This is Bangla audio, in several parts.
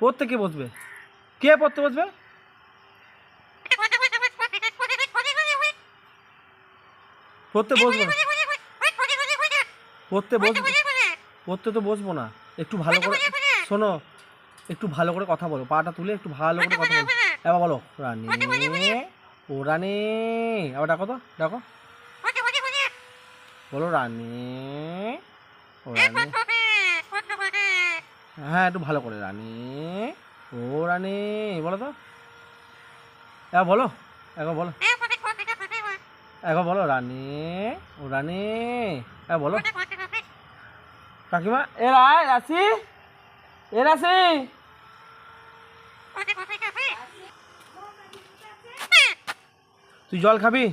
পড়তে কে বসবে। কে পড়তে বসবে? পড়তে বসবো পড়তে বসবো? পড়তে তো বসবো না। একটু ভালো করে শোনো, একটু ভালো করে কথা বলো। পাটা তুলে একটু ভালো করে কথা বলো। এবার বলো, রানী, ও রানী আবার ডাকো তো, ডাকো। বলো, রানী, ও রানী। হ্যাঁ একটু ভালো করে, রানী। ও, রানী, বলো তো। এবার বলো একবার বলো। একবার বলো, রানী, ও, রানী হ্যাঁ বলো। কাকিমা, এ, রায়, রাশি, এ, রাশি। তুই জল খাবি?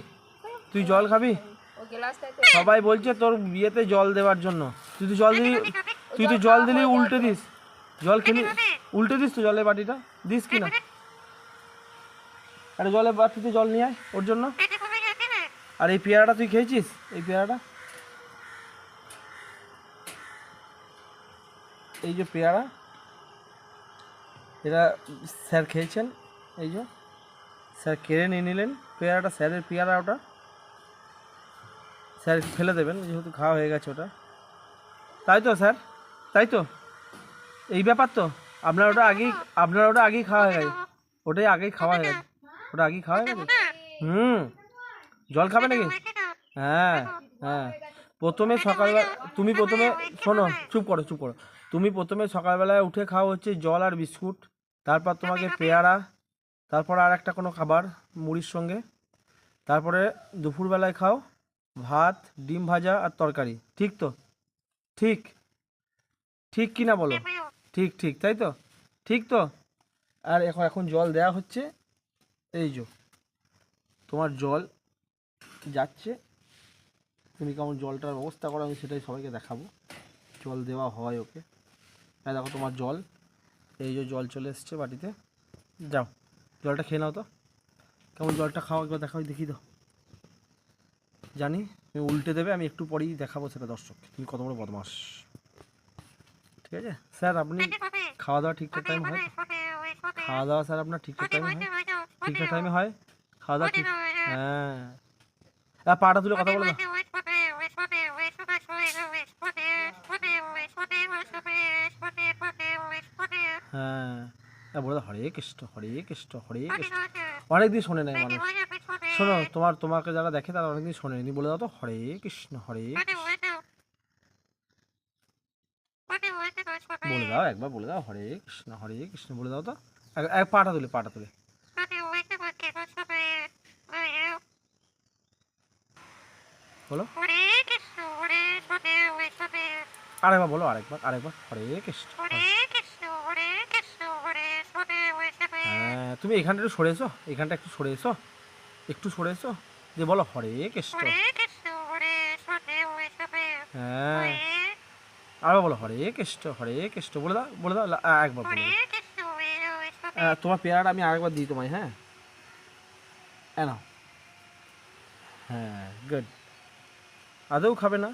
তুই জল খাবি? সবাই বলছে তোর বিয়েতে জল দেওয়ার জন্য। তুই তো জল দিলি তুই তো জল দিলি, উল্টে দিস। জল খেলি উল্টে দিস তো জলের বাটিটা দিস কি না আরে জলের বাটিতে জল নিয়ে আয় ওর জন্য। আর এই পেয়ারাটা তুই খেয়েছিস? এই পেয়ারাটা? এই যে পেয়ারা এটা স্যার খেয়েছেন এই যে। স্যার কেড়ে নিয়ে নিলেন পেয়ারাটা স্যারের পেয়ারা ওটা। স্যার ফেলে দেবেন যেহেতু খাওয়া হয়ে গেছে ওটা। তাই তো স্যার? তাই তো? এই ব্যাপার তো। আপনার ওটা আগেই আপনার ওটা আগেই খাওয়া হয়ে গেছে ওটাই আগেই খাওয়া হয়ে গেছে ওটা আগেই খাওয়া হয়ে গেছে হুম। জল খাবে নাকি? হ্যাঁ হ্যাঁ। প্রথমে সকালবেলা তুমি প্রথমে শোনো চুপ করো চুপ করো। তুমি প্রথমে সকালবেলায় উঠে খাও হচ্ছে জল আর বিস্কুট। তারপর তোমাকে পেয়ারা। তারপর আর একটা কোনো খাবার মুড়ির সঙ্গে। তারপরে দুপুরবেলায় খাও ভাত ডিম ভাজা আর তরকারি। ঠিক তো? ঠিক। ঠিক কি না বলো। ঠিক ঠিক, তাই তো? ঠিক তো? আর এখন এখন জল দেওয়া হচ্ছে। এই যো, তোমার জল যাচ্ছে। তুমি কেমন জলটার ব্যবস্থা করো, আমি সেটাই সবাইকে দেখাবো। জল দেওয়া হয় ওকে। হ্যাঁ দেখো তোমার জল। এই যে জল চলে এসছে বাটিতে। যাও, জলটা খেয়ে নাও তো। কেমন জলটা খাওয়া একবার দেখাও দেখি দাও। জানি, তুমি উল্টে দেবে, আমি একটু পরেই দেখাবো সেটা দর্শক তুমি কত বড় বদমাস ঠিক আছে? স্যার আপনি খাওয়া দাওয়া ঠিকঠাক টাইম হয়? খাওয়া দাওয়া স্যার আপনার ঠিকঠাক টাইমে হয়? ঠিকঠাক টাইমে হয়? খাওয়া দাওয়া ঠিক হ্যাঁ। পাটা তুলে কথা বলো না। হ্যাঁ। হ্যাঁ বলে হরে কৃষ্ণ হরে কৃষ্ণ হরে কৃষ্ণ। অনেকদিন শোনে নাই মানুষ। শোনো তোমার তোমাকে যারা দেখে তারা অনেকদিন শোনেনি। বলে দাও তো হরে কৃষ্ণ হরে কৃষ্ণ। বলে দাও একবার, বলে দাও। হরে কৃষ্ণ হরে কৃষ্ণ, বলে দাও তো। এক- পাটা তুলে পাটা তুলে। বলো। আরেকবার বলো, আরেকবার আরেকবার। হরে কৃষ্ণ হ্যাঁ তুমি এখানটা একটু সরে এসো এখানটা একটু সরে এসো একটু সরে এসো যে বলো, হরে কৃষ্ণ। হ্যাঁ। আরেকবার বলো, হরে হরে বলে দাও বলে দাও একবার বলে তোমার আমি আরেকবার দিই তোমায় হ্যাঁ? হ্যাঁ গুড আদৌ খাবে না।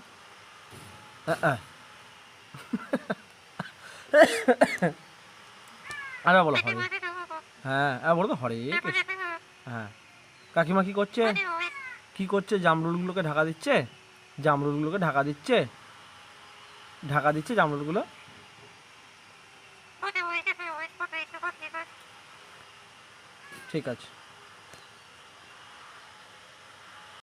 আরে বলো, হরে। হ্যাঁ হ্যাঁ বলো তো, হরে হ্যাঁ। কাকিমা কি করছে? কি করছে? জামরুলগুলোকে ঢাকা দিচ্ছে? জামরুলগুলোকে ঢাকা দিচ্ছে? ঢাকা দিচ্ছি জামরুলগুলো ঠিক আছে।